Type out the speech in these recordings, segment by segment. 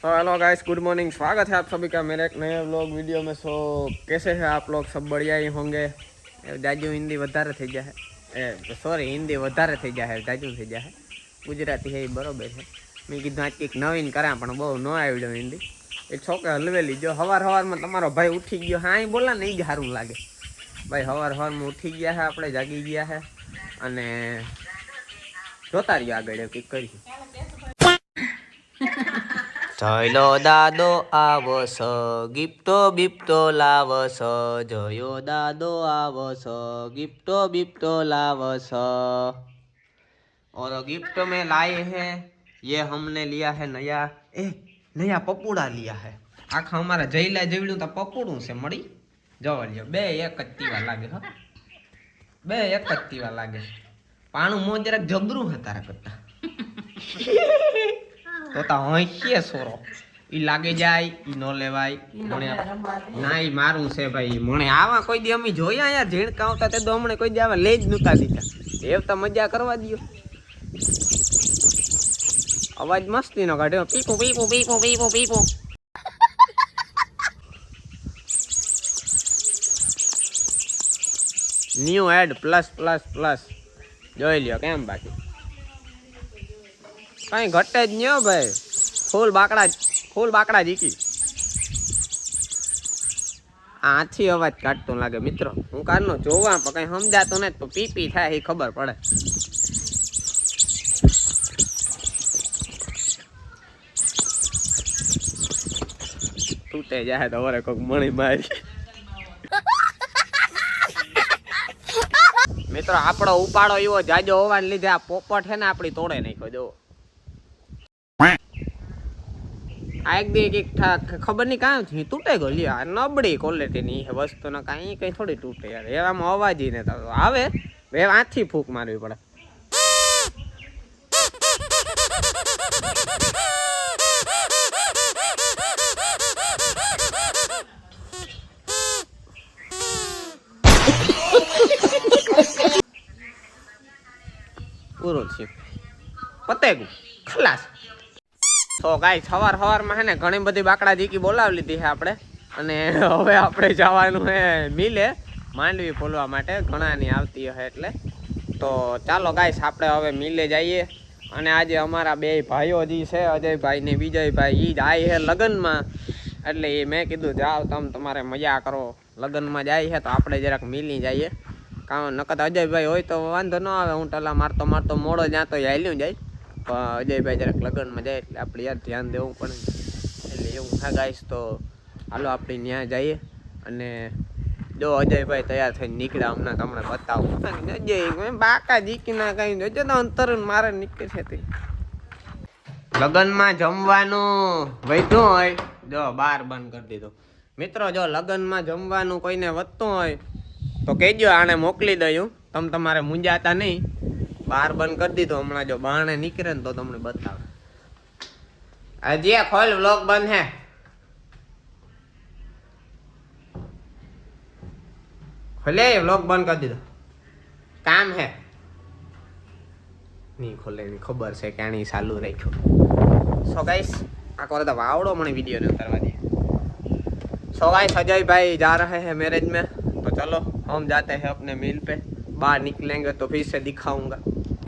तो hello guys good morning स्वागत है आप सभी का मेरे एक नए व्लॉग वीडियो में सो कैसे हैं आप लोग सब बढ़िया ही होंगे જાજુ હિન્દી વધારે થઈ જાય એ સોરી હિન્દી વધારે થઈ જાય જાજુ થઈ જાય ગુજરાતી છે એ બરોબર છે મેં કીધું આજ કંઈક નવીન કર્યા પણ બહુ ન આવડ્યો હિન્દી એ છોકરા હલવેલી જો હવાર હવારમાં તમારો ભાઈ ઉઠી ગયો હા અહીં બોલા ને એ જ સારું લાગે ભાઈ હવાર હવારમાં ઉઠી ગયા છે આપણે જાગી ગયા છે અને જોતા રહીએ આગળ કંઈક કરીશું જયલો દાદો આવસ ગિફ્ટો બિફ્ટો લાવસ જયો દાદો આવસ गिफ्टो बिफ्टो लावस और गिफ्ट में लाए हैं ये हमने लिया है नया ए नया पपूड़ा लिया है આખા અમારા જઈલા જેવડું તો પપોડું છે મળી જવા લ્યો બે એક જ તીવા લાગે હો બે એક જ તીવા લાગે પાણું મોં જરાક જબરું હે તારા કરતા તો તા સોરો ઈ લાગે જાય ઈ નો લેવાય. મને ના ઈ મારું છે ભાઈ. મને આવા કોઈ દી અમે જોયા યાર ઝીણ કાવતા તે તો અમને કોઈ દી આવા લે જ નતા દીધા. એવ તો મજા કરવા દ્યો. અવાજ મસ્તી નો કાઢ્યો. પીપું પીપું પીપું પીપું પીપું. New ad plus plus plus જોઈ લ્યો કેમ બાકી? કઈ ઘટે જ નહીં ભાઈ. ફૂલ બાકડા ફૂલ બાકડા જીકી આથી અવાજ કાઢતો લાગે મિત્રો. હું કારનો જોવા, પણ કઈ સમજાતો નહીં તો પી પી થાય એ ખબર પડે. તૂટે જાય તો વરે કોક મણી મારી. મિત્રો, આપણો ઉપાડો એવો જાજો હોવાને લીધે આ પોપટ છે ને આપણી તોડે નાખ્યો જો આ એક બે એક ખબર નહીં કાં થી તૂટે ગયો. લ્યો, આ નબળી ક્વોલિટીની એ ને કાંઈ, કંઈ થોડી તૂટે યાર. એવામાં અવાજ ને તો આવે? હવે આથી ફૂંક મારવી પડે. પૂરો છે પતેગું ખલાસ. તો કાંઈ સવાર સવારમાં છે ને ઘણી બધી બાકડા જીકી બોલાવી લીધી છે આપણે. અને હવે આપણે જવાનું છે મિલે, માંડવી ફોલવા માટે. ઘણાની આવતી હોય એટલે. તો ચાલો ગાઈસ, આપણે હવે મિલે જઈએ. અને આજે અમારા બે ભાઈઓ જે છે, અજયભાઈ ને વિજયભાઈ. એ જ આવી છે લગ્નમાં. એટલે એ મેં કીધું, જાઓ તમે તમારે મજા કરો, લગ્નમાં જાય છે તો આપણે જરાક મિલી જઈએ. કારણ નકર અજયભાઈ હોય તો વાંધો ન આવે હું ટલા મારતો મારતો મોડો જ્યાં તો હાલ્યું જાય. અજયભાઈ જરાક લગ્નમાં જાય એટલે આપણે યાર ધ્યાન દેવું પડે. એટલે એવું. હા ગાઈશ તો હાલો આપણે ત્યાં જઈએ અને જો અજયભાઈ તૈયાર થઈને નીકળ્યા, હમણાં તમને બતાવું. અજય બાકા જીકી ના કઈ જોજો તો અંતર મારે નીકળે છે લગ્નમાં જમવાનું વધ્યું હોય, જો બાર બંધ કરી દીધો. મિત્રો, જો લગ્નમાં જમવાનું કોઈને વધતું હોય, તો કહેજો, આને મોકલી દઉં તમે તમારે મૂંઝાતા નહીં. બાર બંધ કરી દીધો હમણાં જો બારણે નીકળે ને તો તમને બતાવે હજી ખોલ વ્લોગ બંધ હે ખોલે વ્લોગ બંધ કરી દીધો કામ હે નહીં ખોલે એની ખબર છે કે આની ચાલુ રાખ્યો સો ગાઈસ આ કરે તો વાવડો મને વિડીયો ને ઉતારવા દે सो गाइस अजय भाई जा रहे हैं मैरिज में तो चलो हम जाते हैं अपने मिल पे બહાર નીકળેંગે તો ફિર સે દિખાઉંગા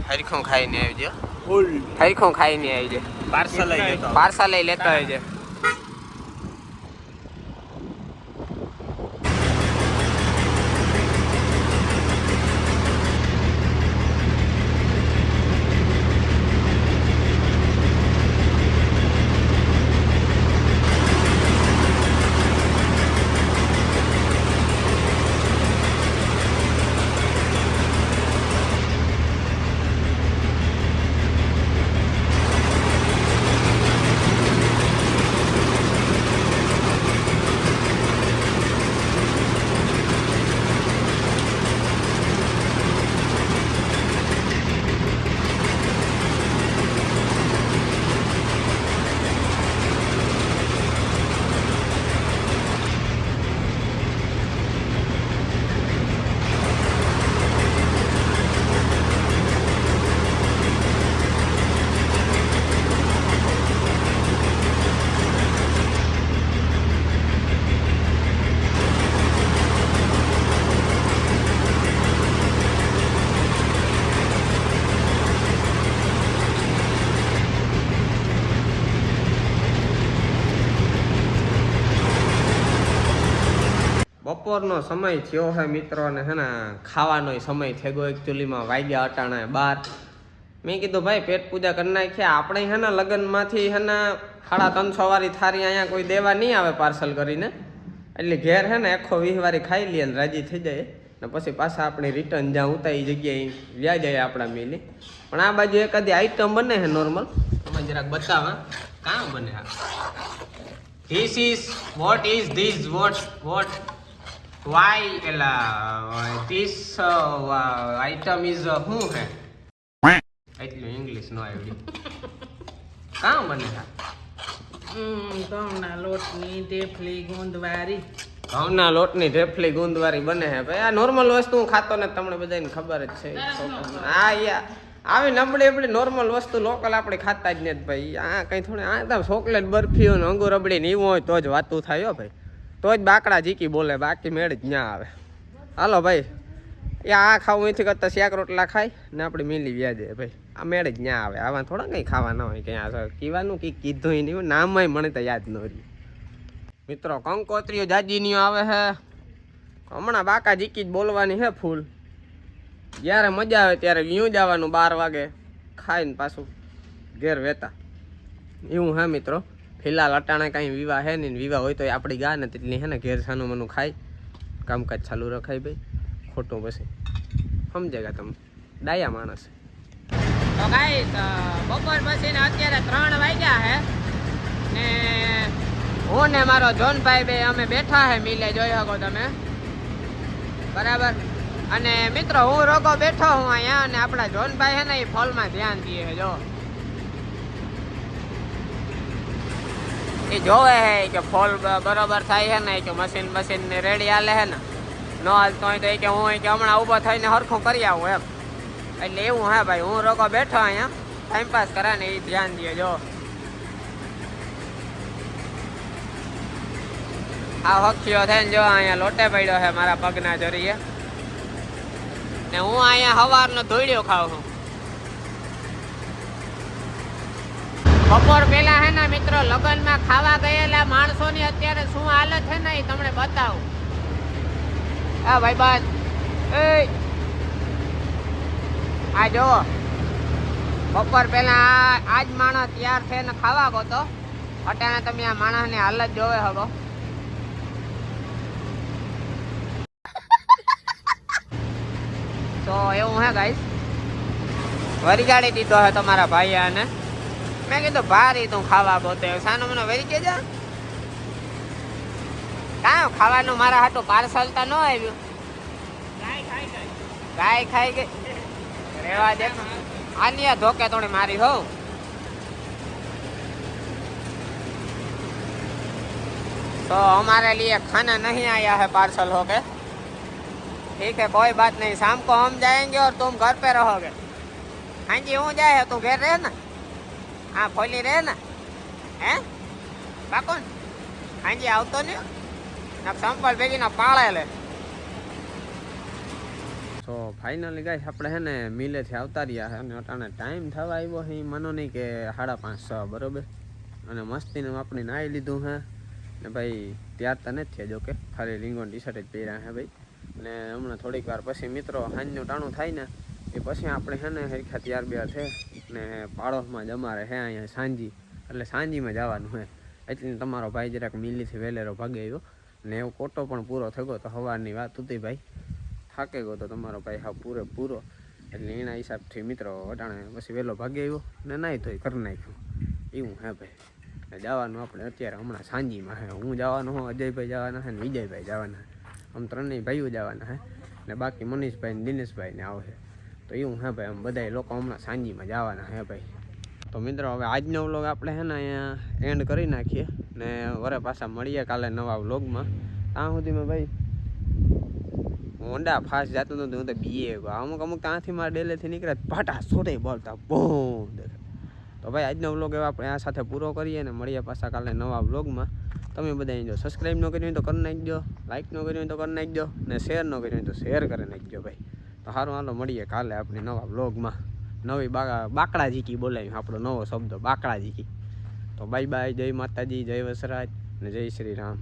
હરખું ખાઈને આવજો. ફૂલ. હરખું ખાઈને આવજો. પાર્સલ લઈ લેતો પાર્સલ લઈ લેતો આવજો. બપોરનો સમય થયો હે મિત્રો ને હે ને ખાવાનો સમય થઈ ગયો. એકચ્યુઅલીમાં વાગ્યા અટાણા બાર. મેં કીધું, ભાઈ, પેટ પૂજા કરી નાખ્યા આપણે હે ને લગ્નમાંથી હે ને સાડા ત્રણસો વાળી થારી અહીંયા કોઈ દેવા નહીં આવે પાર્સલ કરીને. એટલે ઘેર હે ને આખો વીસ ખાઈ લઈએ ને રાજી થઈ જાય. ને પછી પાછા આપણે રિટર્ન જ્યાં ઉતા એ જગ્યાએ વ્યા જાય આપણા મિલી. પણ આ બાજુ એકાદી આઈટમ બને છે નોર્મલ તમે જરાક બતાવા. કાં બને આ? This is what is this what what why એલા ધીસ આઈટમ ઇઝ શું હે એટલું ઇંગ્લિશ નો આવડ્યું કાં બને આ ઘઉંના લોટની ઢેફલી ગુંદવારી ઘઉંના લોટની ઢેફલી ગુંદવારી બને હે ભાઈ. આ નોર્મલ વસ્તુ હું ખાતો ને તમને બધાને ખબર જ છે. આ યા આવી નબળી એબડી નોર્મલ વસ્તુ લોકલ આપણે ખાતા જ નહીં ભાઈ. આ કઈ થોડી આ તો ચોકલેટ બરફી ને અંગુર રબડી ને એવું હોય તો જ વાતું થાય ભાઈ. તો જ બાકડા જીકી બોલે, બાકી મેળ જ ના આવે. હાલો ભાઈ, એ આ ખાવું એથી કરતા શાક રોટલા ખાય ને આપણે મિલી વ્યાજે ભાઈ. આ મેળ જ ના આવે. આવા થોડા કંઈ ખાવા ના હોય ક્યાં કીવાનું કંઈ કીધું નહીં નામય મને તો યાદ ન રહ્યું. મિત્રો, કંકોત્રીઓ જાજીનીઓ આવે છે હમણાં બાકા જીકી જ બોલવાની છે ફૂલ. જ્યારે મજા આવે ત્યારે વ્યૂ જવાનું બાર વાગે. ખાઈને પાછું ઘેર વહેતા. એવું હે મિત્રો. ફિલહાલ અટાણે કાંઈ વિવાહ હે નહીં વિવાહ હોય તો આપણી ગા ને તેટલી હે ને ઘેર સાનું મનું ખાય. કામકાજ ચાલુ રખાય ભાઈ. ખોટું પછી. સમજેગા તમે. ડાયા માણસ. તો ગાઈસ બપોર પછી અત્યારે ત્રણ વાગ્યા હે ને હું ને મારો જોનભાઈ બે અમે બેઠા હે મિલે, જોઈ શકો તમે. બરાબર? અને મિત્રો, હું રોગો બેઠો હું અહીંયા અને આપણા જોનભાઈ હે ને એ ફોલમાં ધ્યાન દઈએ જો. એ જોવે હે કે ફોલ બરોબર થાય છે ને કે મશીન મશીન ને રેડી હાલે છે ને. ન હાલતો હોય તો એ કે હું કે હમણાં ઊભો થઈને હરખું કરી આવું એમ. એટલે એવું હા ભાઈ, હું રોકો બેઠો અહીંયા. ટાઈમ પાસ કરે ને એ ધ્યાન દે જો. આ હક્ષીઓ થઈને જો અહીંયા લોટે પડ્યો છે મારા પગના જરીએ. ને હું અહીંયા સવારનો ધોળ્યો ખાઉં છું. બપોર પેલા હે ને મિત્રો, લગ્નમાં ખાવા ગયેલા માણસોની અત્યારે શું હાલત છે ને એ તમને બતાવું. હા ભાઈ બાદ એ આ જો. બપોર પેલા આ આજ માણસ તૈયાર થઈને ખાવા ગયો અટાણે તમે આ માણસની હાલત જોવે હગો. તો એવું હે ગાઈસ વરિગાડી દીધો હે તમારા ભાઈ આને. મેં કીધું ભારી તું ખાવા ગોતે સાનો મને વરી કે જા કાં ખાવાનું મારા હાટું પાર્સલ તો ન આવ્યું ગાય ખાઈ ગઈ રેવા દે આની આ ધોકે તોડી મારી હોઉં तो हमारे लिए खाना नहीं आया है पार्सल होके ठीक है कोई बात नहीं शाम को हम जाएंगे और तुम घर पे रहोगे हाँ जी हूँ जाए तू घर रहे ना હા ખોલી રહે ને? હે? પાકો ને હાજી આવતો ને સંપલ ભેગીને પાળે લે. તો ફાઇનલી ગાઈસ આપણે હે ને મિલેથી આવતા રહ્યા હે અને અટાણે ટાઈમ થવા આવ્યો હે એ માનો નહીં કે સાડા પાંચ છ, બરોબર? અને મસ્તીને આપણે નાહી લીધું હે. ને ભાઈ ત્યાર તો નથી થયા કે. ખાલી રીંગણ ટી શર્ટ જ પહેર્યા હે ભાઈ. અને હમણાં થોડીક વાર પછી મિત્રો સાંજનું ટાણું થાય ને, એ પછી આપણે હે ને હરખા ત્યાર બે છે ને પાડોશમાં જ અમારે હે અહીંયા સાંજી. એટલે સાંજીમાં જવાનું હે. એટલે તમારો ભાઈ જરાક મિલીથી વહેલેરો ભાગે આવ્યો ને એવો કોટો પણ પૂરો થયો તો સવારની વાત હતી ભાઈ. થાકે ગયો તો તમારો ભાઈ હા પૂરે પૂરો એટલે એના હિસાબથી મિત્રો અટાણે પછી વહેલો ભાગે આવ્યો ને નાહી તોય કરી નાખ્યું. એવું હે ભાઈ. જવાનું આપણે અત્યારે હમણાં સાંજીમાં હે. હું જવાનું હું, અજયભાઈ જવાના હે ને વિજયભાઈ જવાના આમ ત્રણેય ભાઈઓ જવાના હે. ને બાકી મનીષભાઈ ને દિનેશભાઈ આવશે તો એવું હે ભાઈ, આમ બધા લોકો હમણાં સાંજીમાં જવાના હે ભાઈ. તો મિત્રો, હવે આજનો વ્લોગ આપણે હે ને અહીંયા એન્ડ કરી નાખીએ ને વરે પાછા મળીએ કાલે નવા વ્લોગમાં. ત્યાં સુધીમાં ભાઈ, હોન્ડા ફાસ્ટ જતો હતો હું તો બીએ અમુક અમુક ત્યાંથી મારા ડેલેથી નીકળ્યા ભાટા સોટે બોલતા, બોમ તો ભાઈ, આજનો વ્લોગ એવા આપણે આ સાથે પૂરો કરીએ ને મળીએ પાછા કાલે નવા વ્લોગમાં. તમે બધા જો સબસ્ક્રાઈબ ન કર્યું હોય તો કરી નાખજો લાઇક ન કર્યું હોય તો કરી નાખજો ને શેર ન કર્યું હોય તો શેર કરી નાખજો ભાઈ. તો સારું હાલો, મળીએ કાલે આપણે નવા વ્લોગમાં. નવી બાકડા જીકી બોલાવ્યું આપણો નવો શબ્દ બાકડા જીકી તો બાય બાય જય માતાજી, જય વસરાજ, ને જય શ્રી રામ.